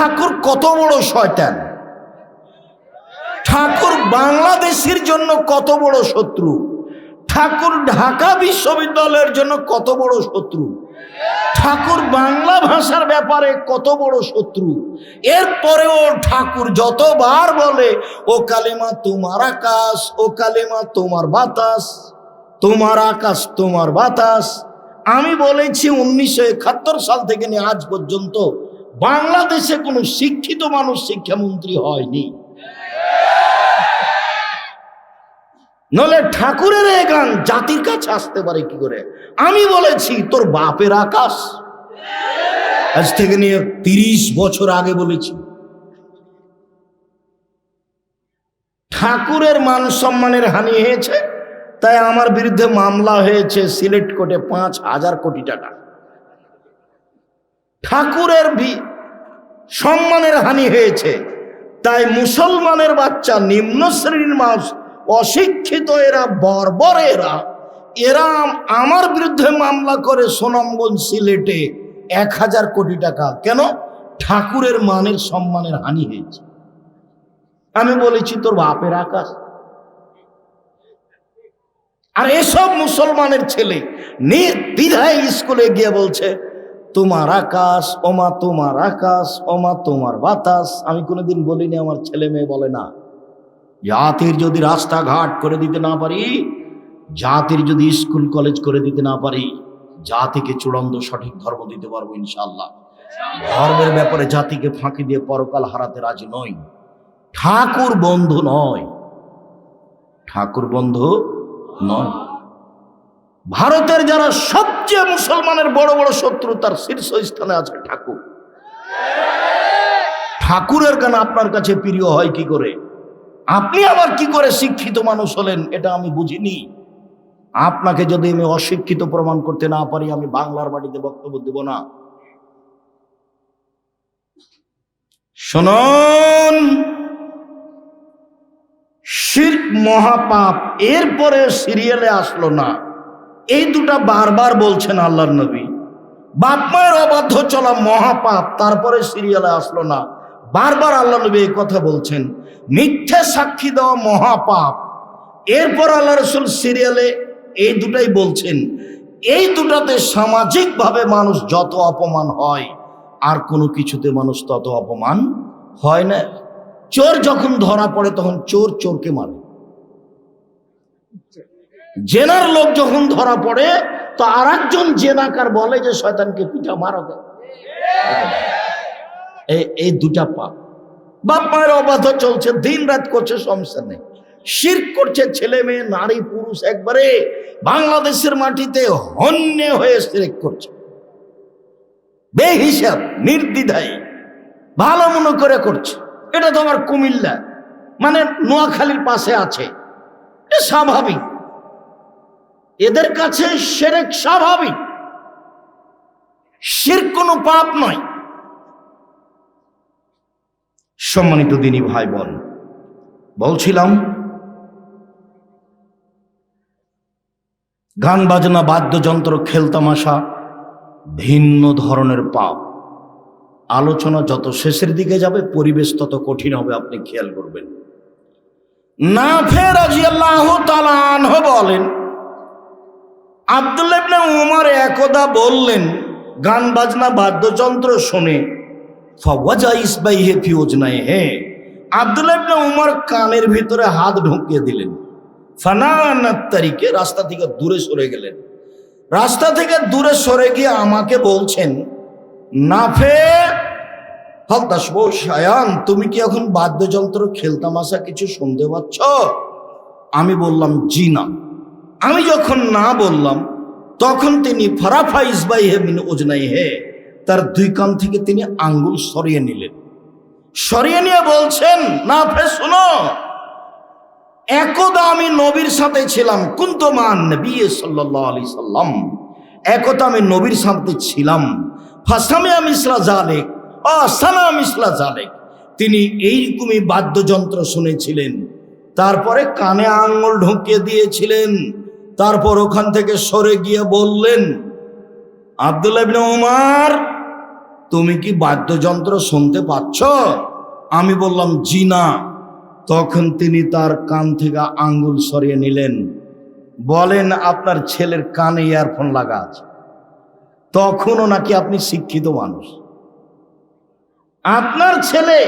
ঠাকুর কত বড় শয়তান? ঠাকুর বাংলাদেশের জন্য কত বড় শত্রু? ঠাকুর ঢাকা বিশ্ববিদ্যালয়ের জন্য কত বড় শত্রু? ঠাকুর বাংলা ভাষার ব্যাপারে কত বড় শত্রু? এরপরেও ঠাকুর যতবার বলে, ও কালিমা তোমার আকাশ, ও কালিমা তোমার বাতাস, তোমার আকাশ, তোমার বাতাস। আমি বলেছি উনিশশো একাত্তর সাল থেকে নিয়ে আজ পর্যন্ত বাংলাদেশে কোনো শিক্ষিত মানুষ শিক্ষামন্ত্রী হয়নি। নলে ঠাকুরের এ গান জাতির কাছে আসতে পারে কি করে? আমি বলেছি, তোর বাপের আকাশ। আজ থেকে নিয়ে তিরিশ বছর আগে বলেছি। ঠাকুরের মান সম্মানের হানি হয়েছে, তাই আমার বিরুদ্ধে মামলা হয়েছে সিলেট কোর্টে পাঁচ হাজার কোটি টাকা। ঠাকুরের সম্মানের হানি হয়েছে। তাই মুসলমানের বাচ্চা, নিম্ন শ্রেণির মানুষ, অশিক্ষিত এরা, বর্বর এরা। এরা আমার বিরুদ্ধে মামলা করে সোনামগঞ্জ সিলেটে এক হাজার কোটি টাকা। কেন? ঠাকুরের মানের সম্মানের হানি হয়েছে। আমি বলেছি, তোর বাপের আকাশ। আর এসব মুসলমানের ছেলে নির্দ্বিধায় স্কুলে গিয়ে বলছে তোমার আকাশ, ওমা তোমার আকাশ, ওমা তোমার বাতাস। আমি কোনোদিন বলিনি, আমার ছেলে মেয়ে বলে না। জাতির যদি রাস্তাঘাট করে দিতে না পারি, জাতির যদি স্কুল, কলেজ করে দিতে না পারি, জাতিকে চূড়ান্ত সঠিক ধর্ম দিতে পারব ইনশাল্লাহ ধর্মের ব্যাপারে জাতিকে ফাঁকি দিয়ে পরকাল হারাতে রাজি নই। ঠাকুর বন্ধু নয়। ঠাকুর বন্ধু নয়। ভারতের যারা সবচেয়ে মুসলমানের বড় বড় শত্রু, তার শীর্ষস্থানে আছে ঠাকুর। ঠাকুরের গান আপনার কাছে প্রিয় হয় কি করে? আপনি আবার কি করে শিক্ষিত মানুষ হলেন, এটা আমি বুঝিনি। আপনাকে যদি আমি অশিক্ষিত প্রমাণ করতে না পারি, আমি বাংলার বাড়িতে বক্তব্য দেব না। শুনুন শির্ক মহাপাপ, এরপরে সিরিয়ালে আসলো না। এই দুটা বারবার বলছেন আল্লাহর নবী। বাপ মায়ের অবাধ্য চলা মহাপাপ, তারপরে সিরিয়ালে আসলো না। বারবার আল্লাহ নবী এই কথা বলছেন। মিথ্যে সাক্ষী দেওয়া মহাপাপ। এরপর আল্লাহ রসুল সিরিয়ালে এই দুটাই বলছেন। এই দুটাতে সামাজিকভাবে মানুষ যত অপমান হয়, আর কোনো কিছুতে মানুষ তত অপমান হয় না। চোর যখন ধরা পড়ে, তখন চোর চোরকে মারে। জেনার লোক যখন ধরা পড়ে, তো আর একজন জেনাকার বলে যে, শয়তানকে পিঠা মারা যায় এই- দুটা পাপ। বাপ মায়ের অবাধ চলছে দিন রাত করছে, সমস্যা নেই। শির করছে, ছেলে মেয়ে, নারী, পুরুষ, একবারে বাংলাদেশের মাটিতে হন্যে হয়ে শিরেক করছে। বেহিসাব, নির্দ্বিধায়, ভালো মনে করে করছে। এটা তো আমার কুমিল্লা মানে নোয়াখালীর পাশে আছে। স্বাভাবিক। এদের কাছে সেরেক স্বাভাবিক। শির কোনো পাপ নয়। সম্মানিত দিনী ভাই বোন বলছিলাম, গান বাজনা, বাদ্যযন্ত্র খেলতামাশা ভিন্ন ধরনের পাপ। আলোচনা যত শেষের দিকে যাবে, পরিবেশ তত কঠিন হবে, আপনি খেয়াল করবেন। না, ফের আল্লাহ তালানহ বলেন আব্দুল্লাহ ইবনে উমর একদা বললেন, গান বাজনা বাদ্যযন্ত্র শুনে, ফওয়াজা ইসবাইহে ফিউজ নাই হে আব্দুল্লাহ ইবনে উমর কানের ভিতরে হাত ঢুকিয়ে দিলেন। ফানানাত তারিখে রাস্তা থেকে দূরে সরে গেলেন। রাস্তা থেকে দূরে সরে গিয়ে আমাকে বলছেন, নাফে হলদাসব সায়ান তুমি কি এখন বাদ্যযন্ত্র, খেলতামাশা কিছু শুনতে পাচ্ছ? আমি বললাম, জি না। আমি যখন না বললাম, তখন তিনি ফারাফা ইসবাই হে ওজনাই হে তার দুই কান থেকে তিনি আঙ্গুল সরিয়ে নিলেন। সরিয়ে নিয়ে বলছেন, না ফে শোনো, একদা আমি নবীর সাথে ছিলাম কুন্তমান বিয়ে সাল্লাহ আলি সাল্লাম, একদা আমি নবীর সাথে ছিলাম ফাসামে মিসলা জালেক অসানা মিসলা জালেক তিনি এইরকমই বাদ্যযন্ত্র শুনেছিলেন, তারপরে কানে আঙ্গুল ঢুকিয়ে দিয়েছিলেন। তারপর ওখান থেকে সরে গিয়ে বললেন, আব্দুল্লাহ তুমি কি বাদ্যযন্ত্র শুনতে পাচ্ছ? আমি বললাম, জি না। তখন তিনি তার কান থেকে আঙ্গুল সরিয়ে নিলেন। বলেন, আপনার ছেলের কানে ইয়ারফোন লাগা আছে। তখনও নাকি আপনি শিক্ষিত মানুষ। আপনার ছেলে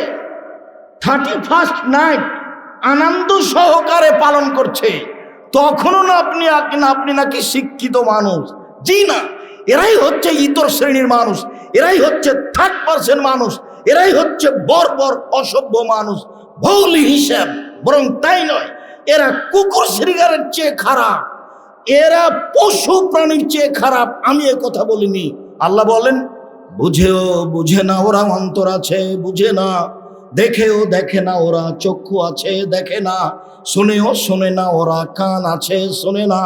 থার্টি ফার্স্ট নাইট আনন্দ সহকারে পালন করছে। তখনও না আপনি আপনি নাকি শিক্ষিত মানুষ। জি না, এরাই হচ্ছে ইতর শ্রেণির মানুষ, এরাই হচ্ছে থার্ড পার্সেন্ট মানুষ, এরাই হচ্ছে বর্বর অসভ্য মানুষ। ভৌলি হিসাব, বরং তাই নয়, এরা কুকুর শ্রীগারের চেয়ে খারাপ, এরা পশু প্রাণীর চেয়ে খারাপ। আমি এ কথা বলিনি। আল্লাহ বলেন, বুঝেও বুঝে না ওরা অন্তর আছে, বুঝে না। দেখেও দেখে না ওরা, চক্ষু আছে দেখে না। শুনেও শোনে না ওরা, কান আছে শোনে না।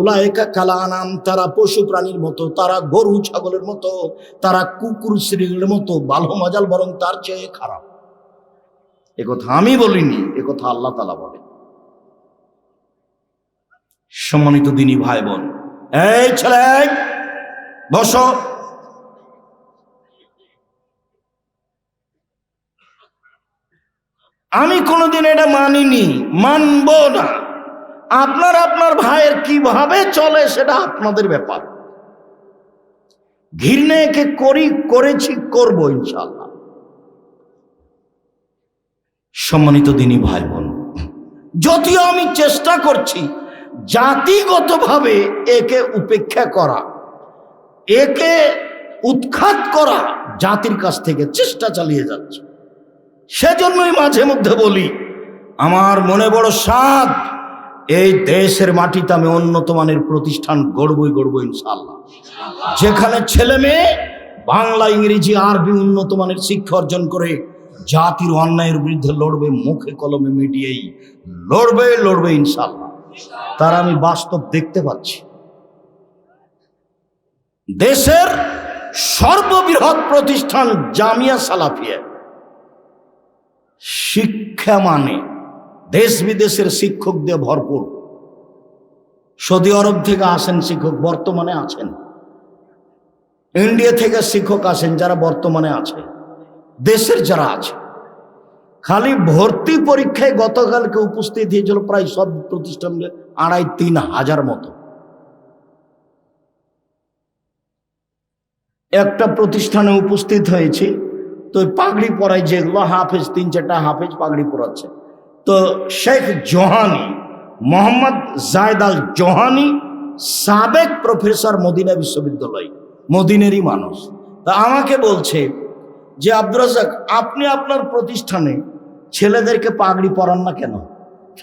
উলায়কা কালানাম, তারা পশু প্রাণীর মতো, তারা গরু ছাগলের মতো, তারা কুকুর শ্রীগুলোর মতো বালো মাজাল বরং তার চেয়ে খারাপ। একথা আমি বলিনি একথা আল্লাহ তালা বলে সম্মানিত দিনী ভাই বোন, এই ছেলে, বসো। আমি কোনোদিন এটা মানিনি, মানব না। আপনার আপনার ভাইয়ের কীভাবে চলে সেটা আপনাদের ব্যাপার। ঘৃণা একে করি, করেছি, করব ইনশাল্লাহ সম্মানিত দিনী ভাই বোন যদিও আমি চেষ্টা করছি জাতিগতভাবে একে উপেক্ষা করা, একে উৎখাত করা, জাতির কাছ থেকে চেষ্টা চালিয়ে যাচ্ছে। সেজন্যই মাঝে মধ্যে বলি, আমার মনে বড় সাধ এই দেশের মাটিতে আমি উন্নত মানের প্রতিষ্ঠান গড়বই গড়বই ইনশাল্লাহ যেখানে ছেলে মেয়ে বাংলা, ইংরেজি, আরবি উন্নত মানের শিক্ষা অর্জন করে জাতির অন্যায়ের বিরুদ্ধে লড়বে, মুখে কলমে মিডিয়েই লড়বে লড়বে ইনশাল্লাহ তার আমি বাস্তব দেখতে পাচ্ছি। দেশের সর্ববৃহৎ প্রতিষ্ঠান জামিয়া সালাফিয়া। শিক্ষা মানে দেশ বিদেশের শিক্ষক দিয়ে ভরপুর। সৌদি আরব থেকে আসেন শিক্ষক, বর্তমানে আছেন। ইন্ডিয়া থেকে শিক্ষক আসেন যারা বর্তমানে আছে, দেশের যারা আছে। খালি ভর্তি পরীক্ষায় গতকালকে উপস্থিত হয়েছিল প্রায় সব প্রতিষ্ঠান আড়াই তিন হাজার মতো। একটা প্রতিষ্ঠানে উপস্থিত হয়েছি। তো পাগড়ি পরায় যেগুলো হাফেজ, তিন চারটা হাফেজ পাগড়ি পরাচ্ছে। তো Sheikh Johani, Mohammed Zayed Al Johani, সাবেক প্রফেসর মদিনা বিশ্ববিদ্যালয়, মদিনেরই মানুষ। তা আমাকে বলছে যে, আব্দুর আপনি আপনার প্রতিষ্ঠানে ছেলেদেরকে পাগড়ি পরান না কেন?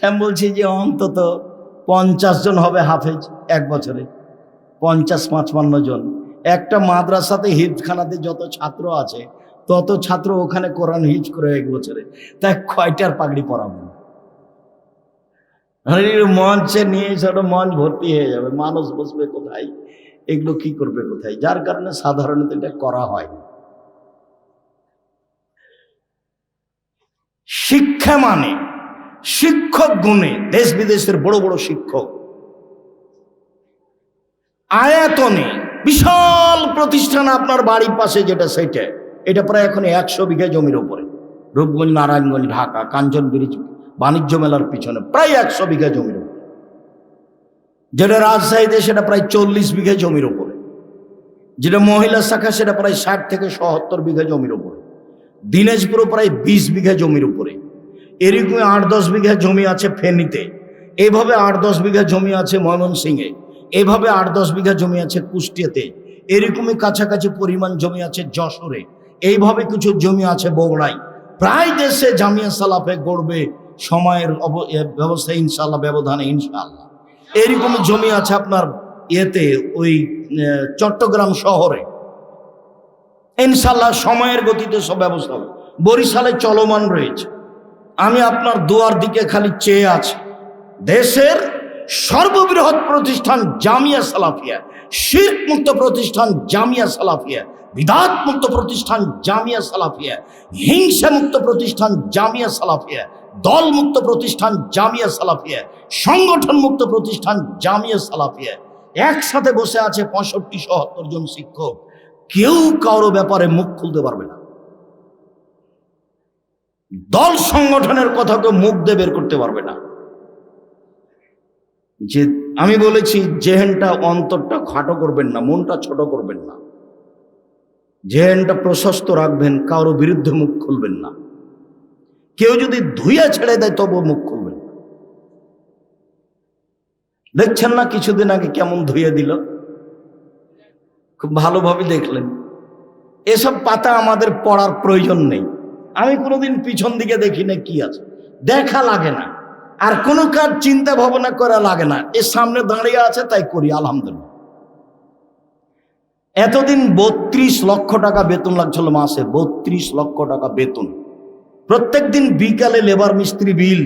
আমি বলছি যে, অন্তত পঞ্চাশ জন হবে হাফেজ এক বছরে। পঞ্চাশ পাঁচপান্ন জন। একটা মাদ্রাসাতে হিফখানাতে যত ছাত্র আছে তত ছাত্র ওখানে কোরআন হিজ করে এক বছরে। তাই কয়টার পাগড়ি পরাবো? মঞ্চে নিয়ে ছোট মঞ্চ ভর্তি হয়ে যাবে। মানুষ বসবে কোথায়? এগুলো কি করবে কোথায়? যার কারণে সাধারণত এটা করা হয় শিক্ষা মানে শিক্ষক গুণে দেশ বিদেশের বড় বড় শিক্ষক। আয়াতনে বিশাল প্রতিষ্ঠান আপনার বাড়ির পাশে যেটা, সেটা। এটা প্রায় এখন একশো বিঘা জমির উপরে। রূপগঞ্জ, নারায়ণগঞ্জ, ঢাকা, কাঞ্চন ব্রিজ, বাণিজ্য মেলার পিছনে প্রায় একশো বিঘা জমির ওপরে যেটা রাজশাহীতে সেটা প্রায় চল্লিশ বিঘা জমির ওপরে যেটা মহিলা শাখা সেটা প্রায় ষাট থেকে সত্তর বিঘা জমির উপরে। দিনাজপুরও প্রায় বিশ বিঘা জমির উপরে। এরকম আট দশ বিঘা জমি আছে ফেনীতে। এভাবে আট দশ বিঘা জমি আছে ময়মনসিংহে। এভাবে আট দশ বিঘা জমি আছে কুষ্টিয়াতে। এরকমই কাছাকাছি পরিমাণ জমি আছে যশোরে। এইভাবে কিছু জমি আছে বগুড়ায়। প্রায় দেশে জামিয়া সালাফে গড়বে সময়ের ব্যবস্থা ইনশাল্লাহ ব্যবধানে ইনশাল্লাহ এরকম জমি আছে আপনার ইয়েতে, ওই চট্টগ্রাম শহরে। ইনশাল্লাহ সময়ের গতিতে সব ব্যবস্থা হবে। বরিশালে চলমান রয়েছে। আমি আপনার দুয়ার দিকে খালি চেয়ে আছি। দেশের সর্ববৃহৎ প্রতিষ্ঠান জামিয়া সালাফিয়া। শির্ক মুক্ত প্রতিষ্ঠান জামিয়া সালাফিয়া বিদাত মুক্ত প্রতিষ্ঠান জামিয়া সালাফিয়া হিংসা মুক্ত প্রতিষ্ঠান জামিয়া সালাফিয়া দল মুক্ত প্রতিষ্ঠান জামিয়া সালাফিয়া সংগঠন মুক্ত প্রতিষ্ঠান জামিয়া সালাফিয়া। একসাথে বসে আছে পঁয়ষট্টি সত্তর জন শিক্ষক। কেউ কারও ব্যাপারে মুখ খুলতে পারবে না। দল সংগঠনের কথা কেউ মুখ দিয়ে বের করতে পারবে না। যে আমি বলেছি, জেহেনটা অন্তরটা খাটো করবেন না, মনটা ছোট করবেন না। জেহেনটা প্রশস্ত রাখবেন, কারও বিরুদ্ধে মুখ খুলবেন না। কেউ যদি ধুইয়া ছেড়ে দেয়, তবু মুখ খুলবেন না। দেখছেন না কিছুদিন আগে কেমন ধুয়ে দিল? খুব ভালোভাবে দেখলেন। এসব পাতা আমাদের পড়ার প্রয়োজন নেই। আমি কোনোদিন পিছন দিকে দেখি না কি আছে? দেখা লাগে না। আর কোনো কাজ চিন্তা ভাবনা করা লাগে না। এর সামনে দাঁড়িয়ে আছে, তাই করি, আলহামদুলিল্লাহ। এতদিন বত্রিশ লক্ষ টাকা বেতন লাগছিল মাসে, বত্রিশ লক্ষ টাকা বেতন। প্রত্যেক দিন বিকালে লেবার মিস্ত্রি বিল,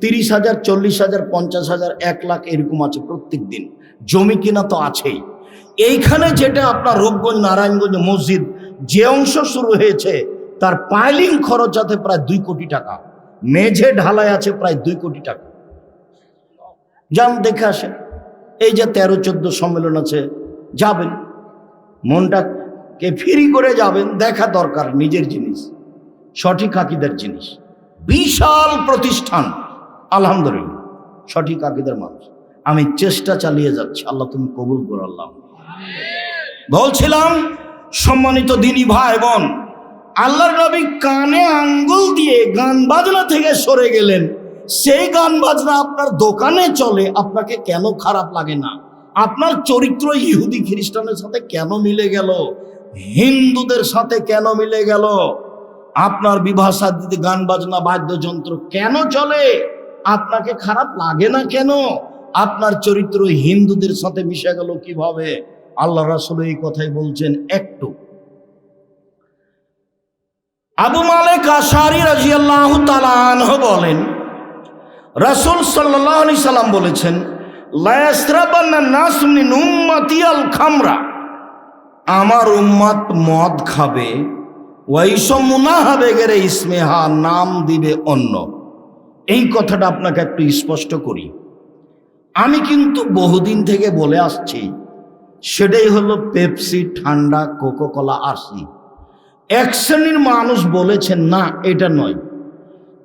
তিরিশ হাজার, চল্লিশ হাজার, পঞ্চাশ হাজার, এক লাখ এরকম আছে প্রত্যেক দিন। জমি কিনা তো আছেই। এইখানে যেটা আপনার রূপগঞ্জ, নারায়ণগঞ্জ মসজিদ, যে অংশ শুরু হয়েছে, তার পাইলিং খরচ আছে প্রায় দুই কোটি টাকা। মেঝে ঢালাই আছে প্রায় দুই কোটি টাকা। যান দেখে আসেন এই যে তেরো, চোদ্দ সম্মেলন আছে, যাবেন। মনটাকে ফিরি করে যাবেন, দেখা দরকার নিজের জিনিস, সঠিক আকিদের জিনিস। বিশাল প্রতিষ্ঠান, আলহামদুলিল্লাহ, সঠিক আকিদের মানুষ। আমি চেষ্টা চালিয়ে যাচ্ছি, আল্লাহ তুমি কবুল করো, আল্লাহ। বলছিলাম, সম্মানিত দিনী ভাই বোন আল্লাহর নবী কানে আঙ্গুল দিয়ে গান বাজনা থেকে সরে গেলেন। সেই গান বাজনা আপনার দোকানে চলে, আপনাকে কেন খারাপ লাগে না? আপনার চরিত্র ইহুদি খ্রিস্টানের সাথে কেন মিলে গেল? হিন্দুদের সাথে কেন মিলে গেল? আপনার বিবাহ সাদিতে গান বাজনা, বাদ্যযন্ত্র কেন চলে? আপনাকে খারাপ লাগে না কেন? আপনার চরিত্র হিন্দুদের সাথে মিশে গেল কীভাবে? আল্লাহ রাসুল এই কথাই বলছেন, একটু আবু মালিক আশারি রাজিয়াল্লাহ তালাহ বলেন, রাসুল সাল্লাহ আলি সাল্লাম বলেছেন খামরা। আমার উম্মাত মদ খাবে ওয়াইসম মুনাহাবে গেরে ইসমেহা নাম দিবে অন্য। এই কথাটা আপনাকে একটু স্পষ্ট করি। আমি কিন্তু বহুদিন থেকে বলে আসছি, সেটাই হলো পেপসি, ঠান্ডা কোকো কলা আরসি। এক শ্রেণির মানুষ বলেছেন, না, এটা নয়।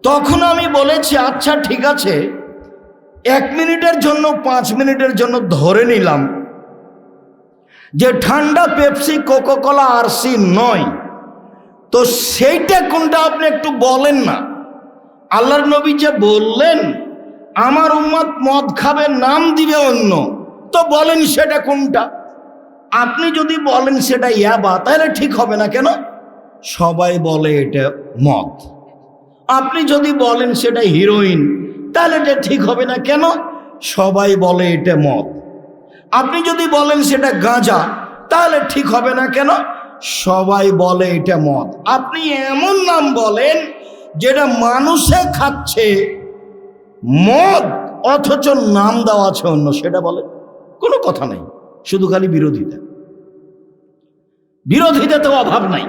তখন আমি বলেছি আচ্ছা ঠিক আছে। এক মিনিটের জন্য, পাঁচ মিনিটের জন্য ধরে নিলাম যে ঠান্ডা পেপসি কোকো কলা আরসি নয়। তো সেইটা কোনটা আপনি একটু বলেন না? আল্লাহর নবী যে বললেন, আমার উম্মত মদ খাবে, নাম দিবে অন্য। তো বলেন সেটা কোনটা? আপনি যদি বলেন সেটা ইয়াবা, তাহলে ঠিক হবে না কেন? সবাই বলে এটা মদ। আপনি যদি বলেন সেটা হিরোইন, তাহলে এটা ঠিক হবে না কেন? সবাই বলে এটা মদ। আপনি যদি বলেন সেটা গাঁজা, তাহলে ঠিক হবে না কেন? সবাই বলে এটা মদ। আপনি এমন নাম বলেন যেটা মানুষে খাচ্ছে মদ, অথচ নাম দেওয়া আছে অন্য, সেটা বলে। কোনো কথা নেই, শুধু খালি বিরোধিতা। বিরোধিতা তো অভাব নাই।